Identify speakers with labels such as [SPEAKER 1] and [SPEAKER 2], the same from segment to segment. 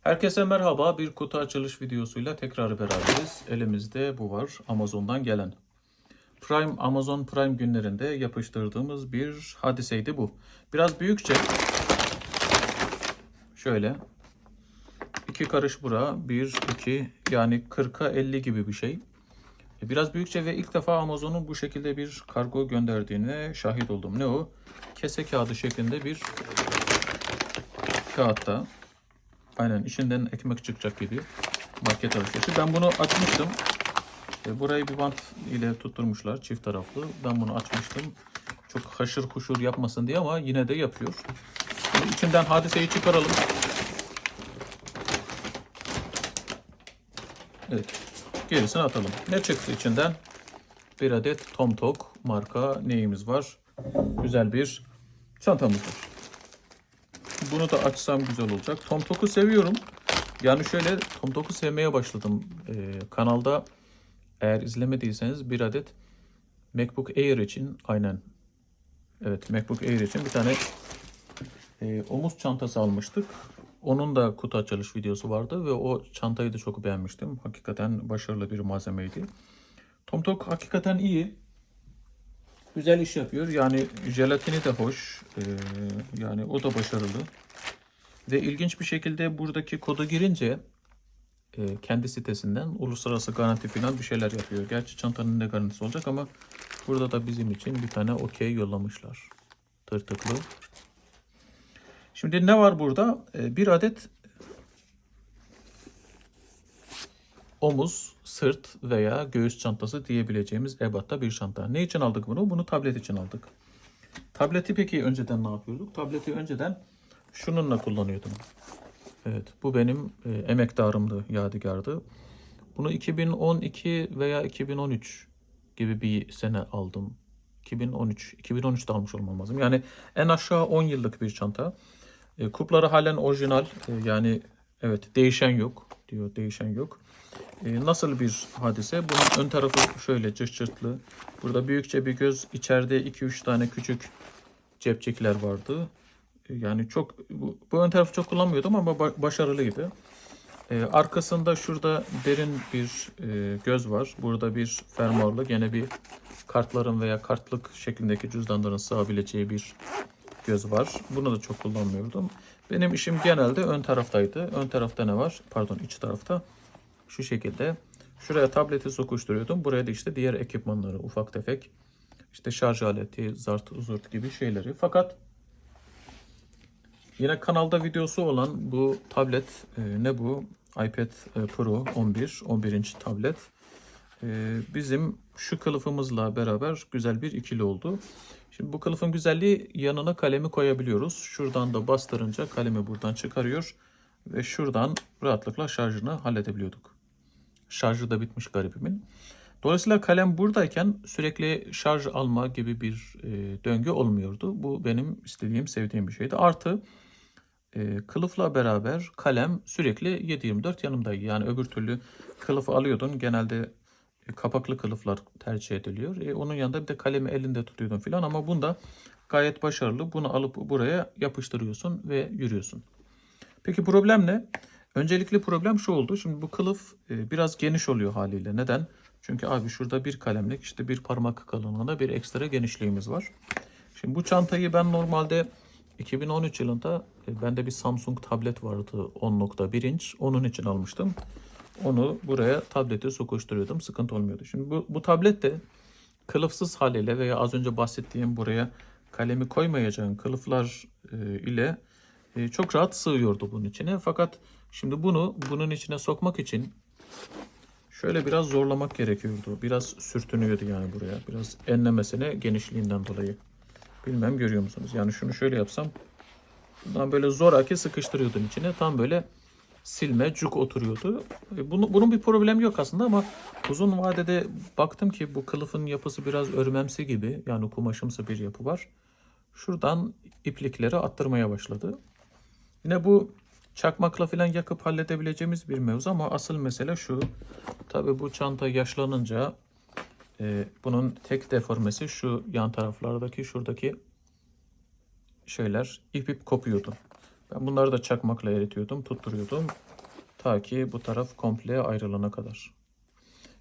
[SPEAKER 1] Herkese merhaba. Bir kutu açılış videosuyla tekrar beraberiz. Elimizde bu var. Amazon'dan gelen. Prime Amazon Prime günlerinde yapıştırdığımız bir hadiseydi bu. Biraz büyükçe. Şöyle. iki karış bura. Bir, iki yani 40'a 50 gibi bir şey. Biraz büyükçe ve ilk defa Amazon'un bu şekilde bir kargo gönderdiğine şahit oldum. Ne o? Kese kağıdı şeklinde bir kağıtta. Aynen içinden ekmek çıkacak gibi market alışverişi. Ben bunu açmıştım. E, burayı bir bant ile tutturmuşlar çift taraflı. Ben bunu açmıştım. Çok haşır kuşur yapmasın diye ama yine de yapıyor. Şimdi içinden hadiseyi çıkaralım. Evet. Gerisini atalım. Ne çıktı içinden? Bir adet Tom Tok marka neyimiz var? Güzel bir çantamız var. Bunu da açsam güzel olacak. Tom Tok'u seviyorum. Yani şöyle Tom Tok'u sevmeye başladım. Ee, kanalda eğer izlemediyseniz bir adet MacBook Air için aynen evet MacBook Air için bir tane e, omuz çantası almıştık. Onun da kutu açılış videosu vardı ve o çantayı da çok beğenmiştim. Hakikaten başarılı bir malzemeydi. Tom Tok hakikaten iyi. Güzel iş yapıyor. Yani jelatini de hoş. Ee, yani o da başarılı. Ve ilginç bir şekilde buradaki kodu girince e, kendi sitesinden uluslararası garanti falan bir şeyler yapıyor. Gerçi çantanın ne garantisi olacak ama burada da bizim için bir tane okey yollamışlar. Tırtıklı. Şimdi ne var burada? Ee, bir adet omuz, sırt veya göğüs çantası diyebileceğimiz ebatta bir çanta. Ne için aldık bunu? Bunu tablet için aldık. Tableti peki önceden ne yapıyorduk? Tableti önceden şununla kullanıyordum. Evet, bu benim e, emektarımdı, yadigardı. Bunu 2012 veya 2013 gibi bir sene aldım. 2013, 2013'te almış olmam lazım. Yani en aşağı 10 yıllık bir çanta. E, kupları halen orijinal. E, yani evet değişen yok diyor, değişen yok. E, nasıl bir hadise? Bunun ön tarafı şöyle cırt cırtlı. Burada büyükçe bir göz, içeride 2-3 tane küçük cepçekler vardı. E, yani çok bu, bu ön tarafı çok kullanmıyordum ama ba- başarılı gibi. E, arkasında şurada derin bir e, göz var. Burada bir fermuarlı gene bir kartların veya kartlık şeklindeki cüzdanların sığabileceği bir göz var. Bunu da çok kullanmıyordum. Benim işim genelde ön taraftaydı. Ön tarafta ne var? Pardon iç tarafta. Şu şekilde. Şuraya tableti sokuşturuyordum. Buraya da işte diğer ekipmanları ufak tefek. işte şarj aleti, zart, zurt gibi şeyleri. Fakat yine kanalda videosu olan bu tablet e, ne bu? iPad e, Pro 11, 11 inç tablet. E, bizim şu kılıfımızla beraber güzel bir ikili oldu. Şimdi bu kılıfın güzelliği yanına kalemi koyabiliyoruz. Şuradan da bastırınca kalemi buradan çıkarıyor ve şuradan rahatlıkla şarjını halledebiliyorduk. Şarjı da bitmiş garibimin. Dolayısıyla kalem buradayken sürekli şarj alma gibi bir e, döngü olmuyordu. Bu benim istediğim, sevdiğim bir şeydi. Artı e, kılıfla beraber kalem sürekli 7-24 yanımdaydı. Yani öbür türlü kılıfı alıyordun. Genelde e, kapaklı kılıflar tercih ediliyor. E, onun yanında bir de kalemi elinde tutuyordun filan ama bunda gayet başarılı. Bunu alıp buraya yapıştırıyorsun ve yürüyorsun. Peki problem ne? Öncelikli problem şu oldu. Şimdi bu kılıf e, biraz geniş oluyor haliyle. Neden? Çünkü abi şurada bir kalemlik işte bir parmak kalınlığında bir ekstra genişliğimiz var. Şimdi bu çantayı ben normalde 2013 yılında e, bende bir Samsung tablet vardı 10.1 inç. Onun için almıştım. Onu buraya tableti sokuşturuyordum. Sıkıntı olmuyordu. Şimdi bu, bu tablet de kılıfsız haliyle veya az önce bahsettiğim buraya kalemi koymayacağın kılıflar e, ile e, çok rahat sığıyordu bunun içine. Fakat şimdi bunu bunun içine sokmak için şöyle biraz zorlamak gerekiyordu. Biraz sürtünüyordu yani buraya. Biraz enlemesine genişliğinden dolayı. Bilmem görüyor musunuz? Yani şunu şöyle yapsam buradan böyle zoraki sıkıştırıyordum içine. Tam böyle silme, cuk oturuyordu. E, Bunu, bunun bir problemi yok aslında ama uzun vadede baktım ki bu kılıfın yapısı biraz örmemsi gibi. Yani kumaşımsı bir yapı var. Şuradan iplikleri attırmaya başladı. Yine bu çakmakla falan yakıp halledebileceğimiz bir mevzu ama asıl mesele şu. Tabii bu çanta yaşlanınca e, bunun tek deformesi şu yan taraflardaki şuradaki şeyler ip ip kopuyordu. Ben bunları da çakmakla eritiyordum, tutturuyordum. Ta ki bu taraf komple ayrılana kadar.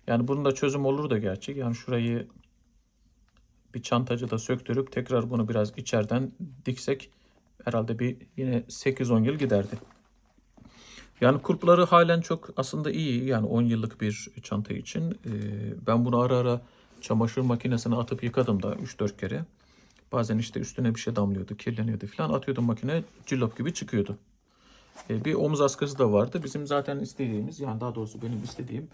[SPEAKER 1] Yani bunun da çözüm olur da gerçek. Yani şurayı bir çantacı da söktürüp tekrar bunu biraz içeriden diksek herhalde bir yine 8-10 yıl giderdi. Yani kulpları halen çok aslında iyi. Yani 10 yıllık bir çanta için. Ee, ben bunu ara ara çamaşır makinesine atıp yıkadım da 3-4 kere. Bazen işte üstüne bir şey damlıyordu, kirleniyordu falan. Atıyordum makine cillop gibi çıkıyordu. Ee, bir omuz askısı da vardı. Bizim zaten istediğimiz yani daha doğrusu benim istediğim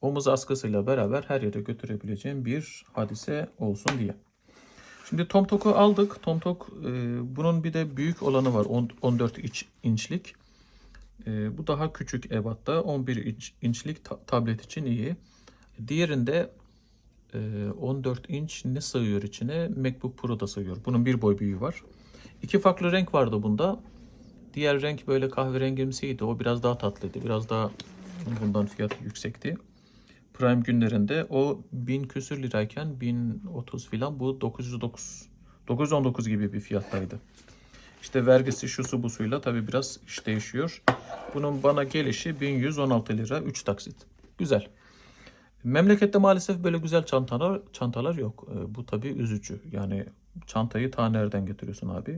[SPEAKER 1] omuz askısıyla beraber her yere götürebileceğim bir hadise olsun diye. Şimdi Tomtok'u aldık. Tomtok e, bunun bir de büyük olanı var. On- 14 inç, inçlik. E, bu daha küçük ebatta. 11 inç, inçlik ta- tablet için iyi. Diğerinde e, 14 inç ne sığıyor içine? MacBook Pro da sığıyor. Bunun bir boy büyüğü var. İki farklı renk vardı bunda. Diğer renk böyle kahverengimsiydi. O biraz daha tatlıydı. Biraz daha bundan fiyatı yüksekti. Prime günlerinde o 1000 küsür lirayken 1030 filan bu 909 919 gibi bir fiyattaydı. İşte vergisi şusu busuyla tabi biraz iş değişiyor. Bunun bana gelişi 1116 lira 3 taksit. Güzel. Memlekette maalesef böyle güzel çantalar çantalar yok. E, bu tabi üzücü. Yani çantayı ta nereden getiriyorsun abi?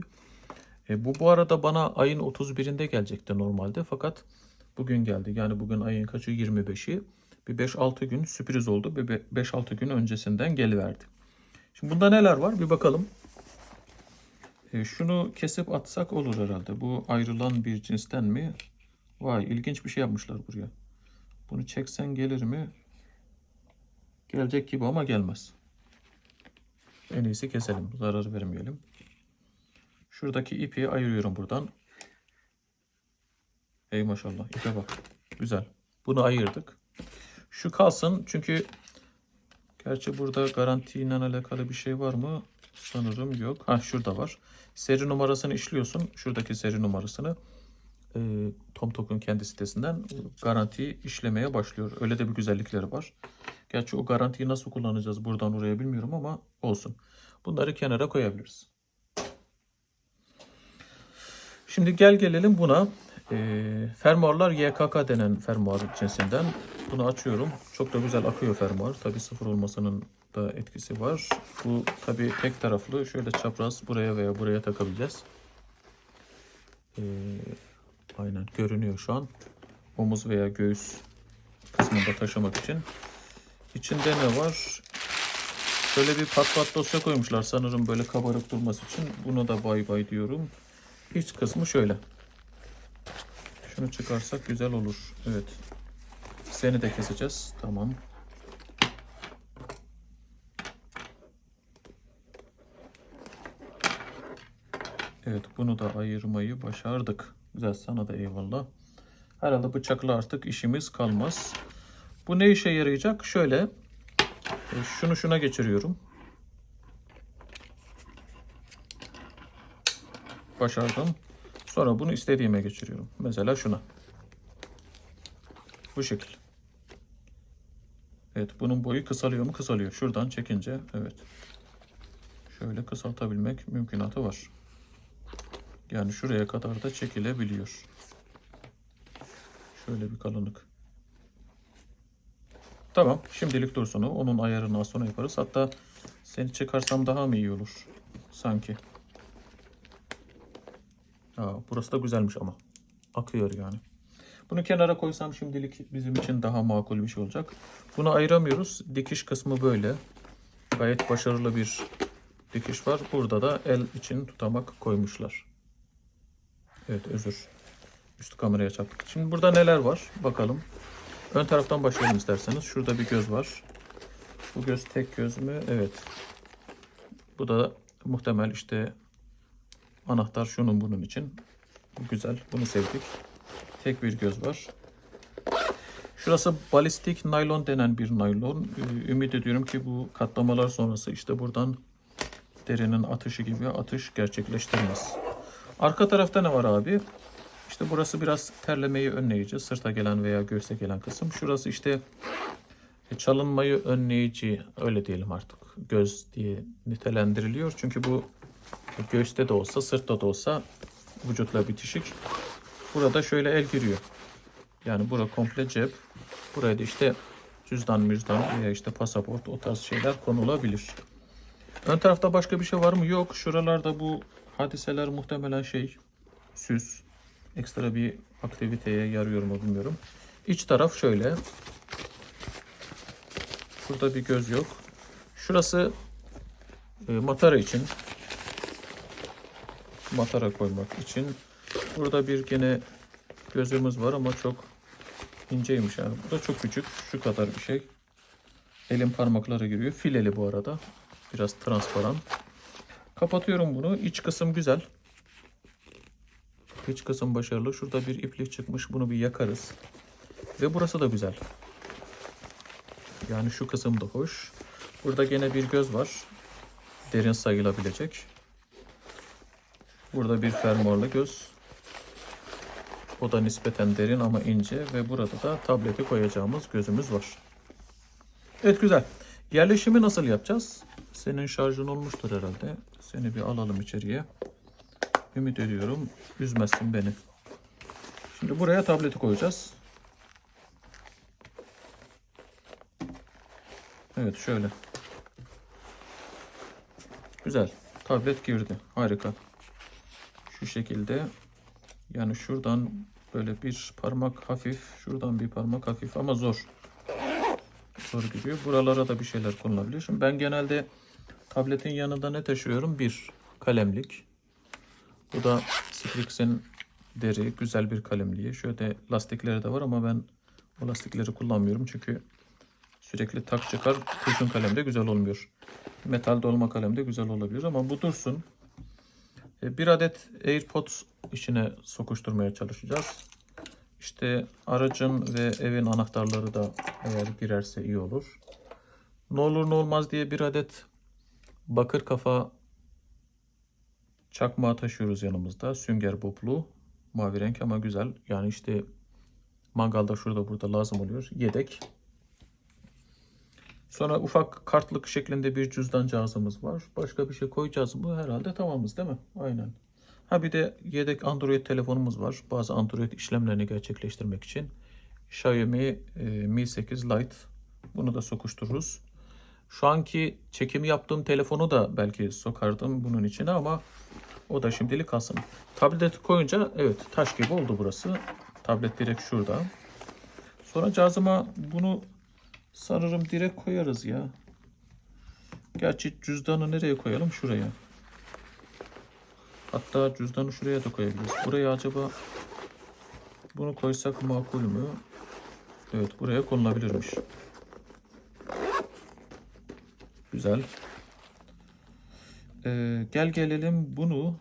[SPEAKER 1] E, bu bu arada bana ayın 31'inde gelecekti normalde fakat bugün geldi. Yani bugün ayın kaçı 25'i. Bir 5-6 gün sürpriz oldu. Bir be- 5-6 gün öncesinden geliverdi. Şimdi bunda neler var bir bakalım. E, şunu kesip atsak olur herhalde. Bu ayrılan bir cinsten mi? Vay ilginç bir şey yapmışlar buraya. Bunu çeksen gelir mi? Gelecek gibi ama gelmez. En iyisi keselim. Zarar vermeyelim. Şuradaki ipi ayırıyorum buradan. Ey maşallah ipe bak. Güzel. Bunu ayırdık. Şu kalsın çünkü gerçi burada garantiyle alakalı bir şey var mı? Sanırım yok. Ha şurada var. Seri numarasını işliyorsun. Şuradaki seri numarasını e, TomTok'un kendi sitesinden garantiyi işlemeye başlıyor. Öyle de bir güzellikleri var. Gerçi o garantiyi nasıl kullanacağız buradan oraya bilmiyorum ama olsun. Bunları kenara koyabiliriz. Şimdi gel gelelim buna. E, fermuarlar YKK denen fermuar cinsinden. Bunu açıyorum. Çok da güzel akıyor fermuar. Tabi sıfır olmasının da etkisi var. Bu tabi tek taraflı. Şöyle çapraz buraya veya buraya takabileceğiz. E, aynen görünüyor şu an. Omuz veya göğüs kısmında taşımak için. İçinde ne var? Şöyle bir pat pat dosya koymuşlar sanırım böyle kabarık durması için. Buna da bay bay diyorum. İç kısmı şöyle. Şunu çıkarsak güzel olur. Evet. Seni de keseceğiz. Tamam. Evet bunu da ayırmayı başardık. Güzel sana da eyvallah. Herhalde bıçakla artık işimiz kalmaz. Bu ne işe yarayacak? Şöyle. e, Şunu şuna geçiriyorum. Başardım. Sonra bunu istediğime geçiriyorum. Mesela şuna. Bu şekil. Evet bunun boyu kısalıyor mu? Kısalıyor. Şuradan çekince evet. Şöyle kısaltabilmek mümkünatı var. Yani şuraya kadar da çekilebiliyor. Şöyle bir kalınlık. Tamam. Şimdilik dursun o. Onun ayarını az sonra yaparız. Hatta seni çıkarsam daha mı iyi olur? Sanki. Aa, burası da güzelmiş ama. Akıyor yani. Bunu kenara koysam şimdilik bizim için daha makul bir şey olacak. Bunu ayıramıyoruz. Dikiş kısmı böyle. Gayet başarılı bir dikiş var. Burada da el için tutamak koymuşlar. Evet özür. Üstü kameraya çarptık. Şimdi burada neler var? Bakalım. Ön taraftan başlayalım isterseniz. Şurada bir göz var. Bu göz tek göz mü? Evet. Bu da muhtemel işte anahtar şunun bunun için. Güzel. Bunu sevdik. Tek bir göz var. Şurası balistik naylon denen bir naylon. Ee, Ümit ediyorum ki bu katlamalar sonrası işte buradan derinin atışı gibi atış gerçekleştirmez. Arka tarafta ne var abi? İşte burası biraz terlemeyi önleyici. Sırta gelen veya göğse gelen kısım. Şurası işte e, çalınmayı önleyici öyle diyelim artık. Göz diye nitelendiriliyor. Çünkü bu göğüste de olsa sırtta da olsa vücutla bitişik. Burada şöyle el giriyor. Yani bura komple cep. Buraya da işte cüzdan müzdan veya işte pasaport o tarz şeyler konulabilir. Ön tarafta başka bir şey var mı? Yok. Şuralarda bu hadiseler muhtemelen şey süs. Ekstra bir aktiviteye yarıyor mu bilmiyorum. İç taraf şöyle. Burada bir göz yok. Şurası e, matara için. Matara koymak için. Burada bir gene gözümüz var ama çok inceymiş yani. Bu da çok küçük. Şu kadar bir şey. Elim parmakları giriyor. Fileli bu arada. Biraz transparan. Kapatıyorum bunu. İç kısım güzel. İç kısım başarılı. Şurada bir iplik çıkmış. Bunu bir yakarız. Ve burası da güzel. Yani şu kısım da hoş. Burada gene bir göz var. Derin sayılabilecek. Burada bir fermuarlı göz. O da nispeten derin ama ince ve burada da tableti koyacağımız gözümüz var. Evet güzel. Yerleşimi nasıl yapacağız? Senin şarjın olmuştur herhalde. Seni bir alalım içeriye. Ümit ediyorum üzmezsin beni. Şimdi buraya tableti koyacağız. Evet şöyle. Güzel. Tablet girdi. Harika. Şu şekilde. Yani şuradan böyle bir parmak hafif. Şuradan bir parmak hafif ama zor. Zor gidiyor. Buralara da bir şeyler konulabilir. Şimdi ben genelde tabletin yanında ne taşıyorum? Bir kalemlik. Bu da Strix'in deri güzel bir kalemliği. Şöyle lastikleri de var ama ben o lastikleri kullanmıyorum çünkü sürekli tak çıkar. Kurşun kalem de güzel olmuyor. Metal dolma kalem de güzel olabilir ama bu dursun. E, Bir adet AirPods içine sokuşturmaya çalışacağız. İşte aracın ve evin anahtarları da eğer girerse iyi olur. Ne olur ne olmaz diye bir adet bakır kafa çakmağı taşıyoruz yanımızda. Sünger boblu. Mavi renk ama güzel. Yani işte mangalda şurada burada lazım oluyor. Yedek. Sonra ufak kartlık şeklinde bir cüzdan cihazımız var. Başka bir şey koyacağız mı? Herhalde tamamız değil mi? Aynen. Ha bir de yedek Android telefonumuz var. Bazı Android işlemlerini gerçekleştirmek için. Xiaomi e, Mi 8 Lite. Bunu da sokuştururuz. Şu anki çekimi yaptığım telefonu da belki sokardım bunun içine ama o da şimdilik kalsın. Tableti koyunca evet taş gibi oldu burası. Tablet direkt şurada. Sonra cihazıma bunu sanırım direkt koyarız ya. Gerçi cüzdanı nereye koyalım? Şuraya. Hatta cüzdanı şuraya da koyabiliriz. Buraya acaba bunu koysak makul mü? Evet buraya konulabilirmiş. Güzel. Ee, gel gelelim bunu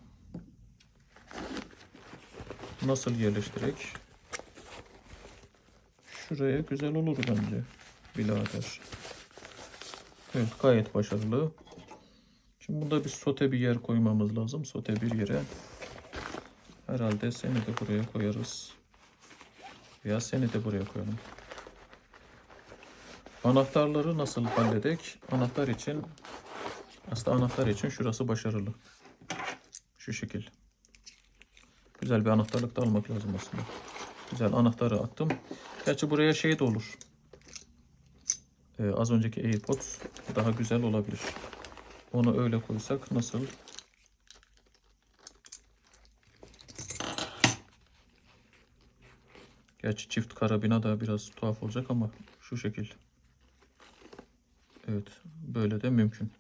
[SPEAKER 1] nasıl yerleştirek? Şuraya güzel olur bence. Birader. Evet gayet başarılı. Şimdi burada bir sote bir yer koymamız lazım. Sote bir yere. Herhalde seni de buraya koyarız. Veya seni de buraya koyalım. Anahtarları nasıl halledek? Anahtar için aslında anahtar için şurası başarılı. Şu şekil. Güzel bir anahtarlık da almak lazım aslında. Güzel anahtarı attım. Gerçi buraya şey de olur. Ee, az önceki AirPods daha güzel olabilir. Onu öyle koysak nasıl? Gerçi çift karabina da biraz tuhaf olacak ama şu şekil. Evet, böyle de mümkün.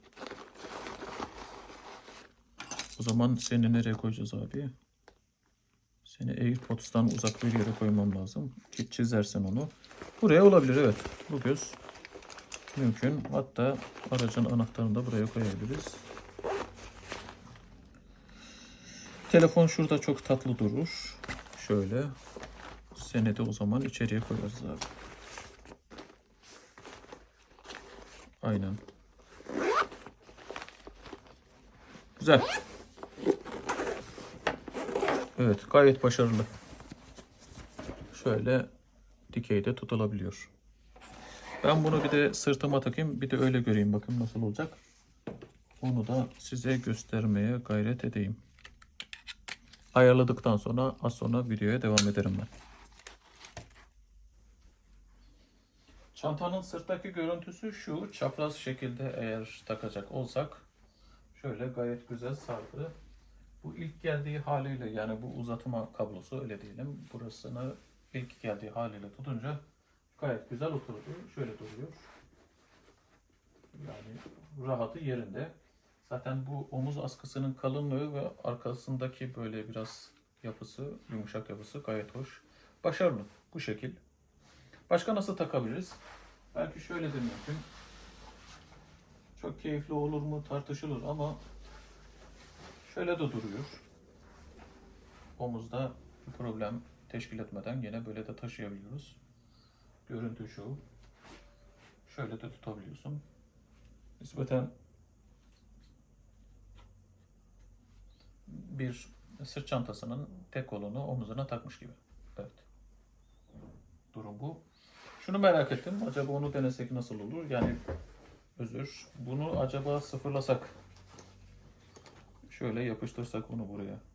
[SPEAKER 1] O zaman seni nereye koyacağız abi? Seni AirPods'tan uzak bir yere koymam lazım. Çizersen onu. Buraya olabilir evet. Bu göz mümkün. Hatta aracın anahtarını da buraya koyabiliriz. Telefon şurada çok tatlı durur. Şöyle. Seni de o zaman içeriye koyarız abi. Aynen. Güzel. Evet gayet başarılı. Şöyle dikeyde tutulabiliyor. Ben bunu bir de sırtıma takayım. Bir de öyle göreyim. Bakın nasıl olacak. Onu da size göstermeye gayret edeyim. Ayarladıktan sonra az sonra videoya devam ederim ben. Çantanın sırttaki görüntüsü şu. Çapraz şekilde eğer takacak olsak şöyle gayet güzel sardı. Bu ilk geldiği haliyle yani bu uzatma kablosu öyle diyelim. Burasını ilk geldiği haliyle tutunca gayet güzel oturdu. Şöyle duruyor. Yani rahatı yerinde. Zaten bu omuz askısının kalınlığı ve arkasındaki böyle biraz yapısı, yumuşak yapısı gayet hoş. Başarılı bu şekil. Başka nasıl takabiliriz? Belki şöyle de mümkün. Çok keyifli olur mu tartışılır ama şöyle de duruyor. Omuzda bir problem teşkil etmeden yine böyle de taşıyabiliyoruz. Görüntü şu. Şöyle de tutabiliyorsun. Nispeten bir sırt çantasının tek kolunu omuzuna takmış gibi. Evet. Durum bu. Şunu merak ettim. Acaba onu denesek nasıl olur? Yani özür. Bunu acaba sıfırlasak şöyle yapıştırsak onu buraya.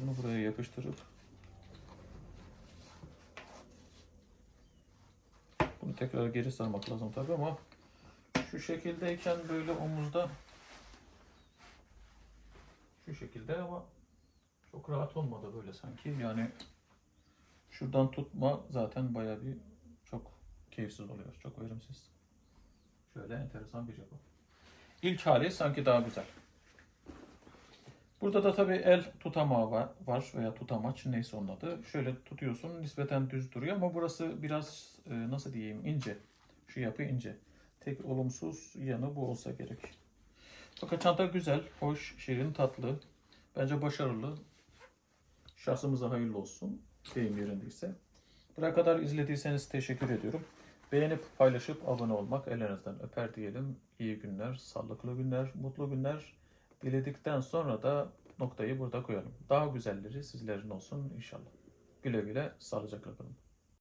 [SPEAKER 1] Bunu buraya yapıştırıp bunu tekrar geri sarmak lazım tabi ama şu şekildeyken böyle omuzda şu şekilde ama çok rahat olmadı böyle sanki. Yani şuradan tutma zaten baya bir çok keyifsiz oluyor. Çok verimsiz. Şöyle enteresan bir yapı. İlk hali sanki daha güzel. Burada da tabii el tutamağı var, var veya tutamaç neyse onun adı. Şöyle tutuyorsun nispeten düz duruyor ama burası biraz e, nasıl diyeyim ince. Şu yapı ince. Tek olumsuz yanı bu olsa gerek. Fakat çanta güzel, hoş, şirin, tatlı. Bence başarılı. Şahsımıza hayırlı olsun. Deyim yerindeyse. Buraya kadar izlediyseniz teşekkür ediyorum. Beğenip paylaşıp abone olmak ellerinizden öper diyelim. İyi günler, sağlıklı günler, mutlu günler diledikten sonra da noktayı burada koyalım. Daha güzelleri sizlerin olsun inşallah. Güle güle, sağlıcakla kalın.